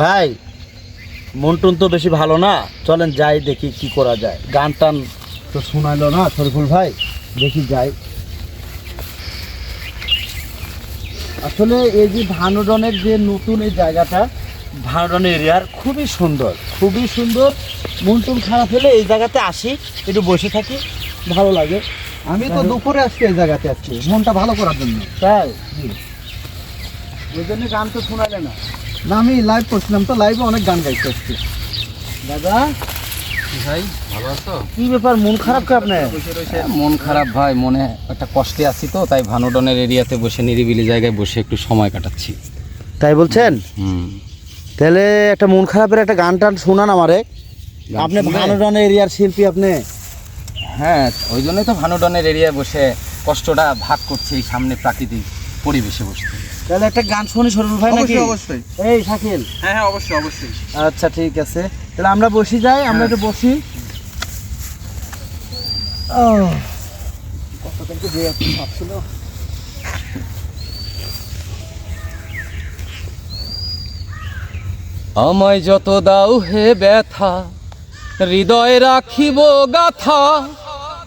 ভাই মন টন তো বেশি ভালো না। চলেন যাই দেখি কি করা যায়। গান টান তো শোনাইলো না শরীফুল ভাই দেখি যাই। আসলে এই যে ভানুডনের যে নতুন এই জায়গাটা ভানুডন এরিয়ার খুবই সুন্দর খুবই সুন্দর। মন টন খারাপ হলে এই জায়গাতে আসি একটু বসে থাকি ভালো লাগে। আমি তো দুপুরে আসছি এই জায়গাতে আসছি মনটা ভালো করার জন্য। তাই? ওই জন্য গান তো শোনালে না। না আমি লাইভ করছিলাম তো লাইভে অনেক গান গাইতে আসছি দাদা? ভাই ভালো আছো? কি ব্যাপার মন খারাপ কে আপনার? মন খারাপ ভাই মনে একটা কষ্টে আছি তো তাই ভানুডনের এরিয়াতে বসে নিরিবিলি জায়গায় বসে একটু সময় কাটাচ্ছি। তাই বলছেন? হুম। তাহলে একটা মন খারাপের একটা গান টান শোনান আমারে। আপনি শুনবে? ভানুডন এরিয়ার শিল্পী আপনি। হ্যাঁ ওই জন্যই তো ভানুডনের এরিয়ায় বসে কষ্টটা ভাগ করছি এই সামনে প্রাকৃতিক। পরিবেশে বসতে। তাহলে একটা গান শুনি সরুল ভাই নাকি? অবশ্যই এই শাকিল। হ্যাঁ হ্যাঁ অবশ্যই অবশ্যই। আচ্ছা ঠিক আছে। তাহলে আমরা বসি যাই আমরা একটু বসি। আহ, কতক্ষণ তো যে ছিল। আমায় যত দাও হে ব্যথা হৃদয়ে রাখিব গাথা।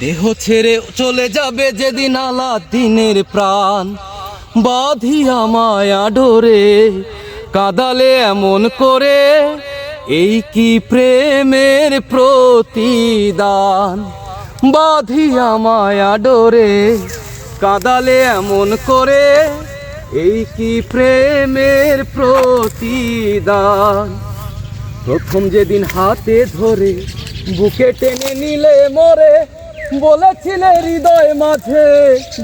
দেহ ছেড়ে চলে যাবে যেদিন আলা দিনের প্রাণ। বাঁধি আমায় আডোরে, কাদালে এমন করে, এই কি প্রেমের প্রতিদান? বাঁধি আমায় আডোরে, কাদালে এমন করে, এই কি প্রেমের প্রতিদান? প্রথম যেদিন হাতে ধরে, বুকে টেনে নিলে মরে বলেছিলে হৃদয় মাঝে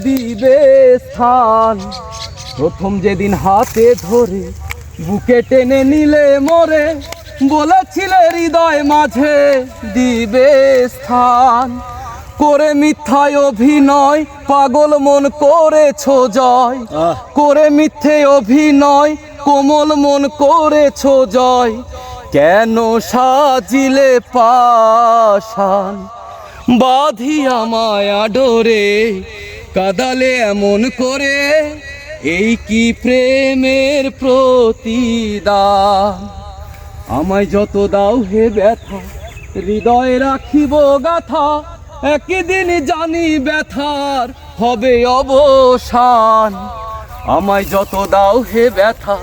দিবে স্থান। প্রথম যেদিন হাতে ধরে বুকে টেনে নিলে মরে বলেছিলে হৃদয় মাঝে দিবে স্থান। করে মিথ্যায় অভিনয় পাগল মন করেছ জয়। করে মিথ্যে অভিনয় কোমল মন করেছ জয়। কেন সাজিলে পাশান বাঁধিয়া মায়া ডোরে কাদালে এমন করে, এই কি প্রেমের প্রতিদান আমায় যত দাও হে ব্যথা, হৃদয়ে রাখিব গাথা, একদিন জানি ব্যথার হবে অবসান। আমায় যত দাও হে ব্যথা,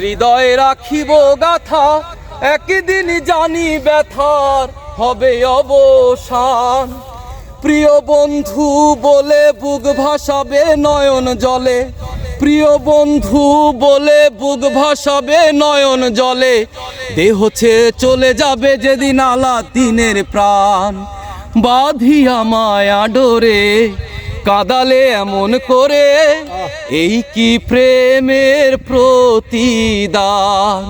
হৃদয়ে রাখিব গাথা, একদিন জানি ব্যথার হবে অবসান। প্রিয় বন্ধু বলে বুক ভাসাবে নয়ন জলে। প্রিয় বন্ধু বলে বুক ভাসাবে নয়ন জলে। দেহ ছেড়ে চলে যাবে যেদিন আলা দিনের প্রাণ। বাঁধিয়া মায়া ডোরে কাদালে এমন করে। এই কি প্রেমের প্রতিদান?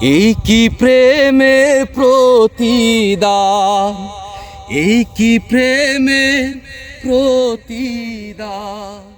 এই কি প্রেমে প্রতিদান? এই কি প্রেমে প্রতিদান?